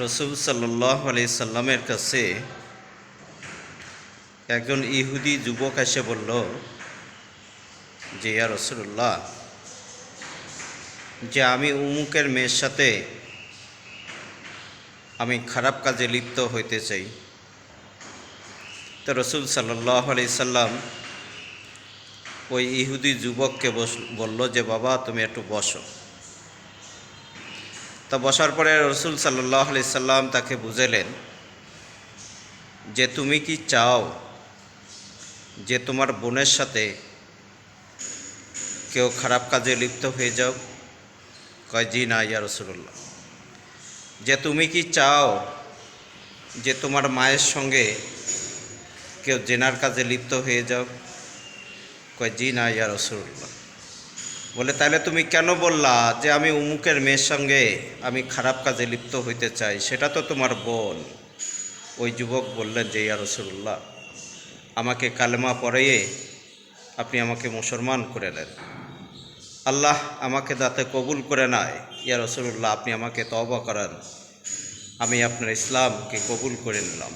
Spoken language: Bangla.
রসুল সাল্লাহ আলি সাল্লামের কাছে একজন ইহুদি যুবক এসে বলল, যে ইয়া রসুল্লাহ যে আমি উমুকের মেয়ের সাথে আমি খারাপ কাজে লিপ্ত হইতে চাই। তো রসুল সাল্লাহ আলি সাল্লাম ওই ইহুদি যুবককে বস, বলল যে, বাবা, তুমি একটু বসো। তা বসার পরে রসুল সাল্লাহ আলি সাল্লাম তাকে বুঝেলেন যে তুমি কি চাও যে তোমার বোনের সাথে কেউ খারাপ কাজে লিপ্ত হয়ে যাও? কয়, জি না, ইয়া রসুল্লাহ যে তুমি কি চাও যে তোমার মায়ের সঙ্গে কেউ জেনার কাজে লিপ্ত হয়ে যাও? কয়, জি না, ইয়া রসুল্লাহ বলে তাহলে তুমি কেন বললা যে আমি উমুকের মেয়ের সঙ্গে আমি খারাপ কাজে লিপ্ত হইতে চাই? সেটা তো তোমার বোন। ওই যুবক বললেন, যে ইয়া রসুল্লাহ আমাকে কালেমা পড়াইয়ে আপনি আমাকে মুসলমান করে নেন আল্লাহ আমাকে দাতে কবুল করে নেয়। ইয়া রসুল্লাহ আপনি আমাকে তবা করান। আমি আপনার ইসলামকে কবুল করে নিলাম।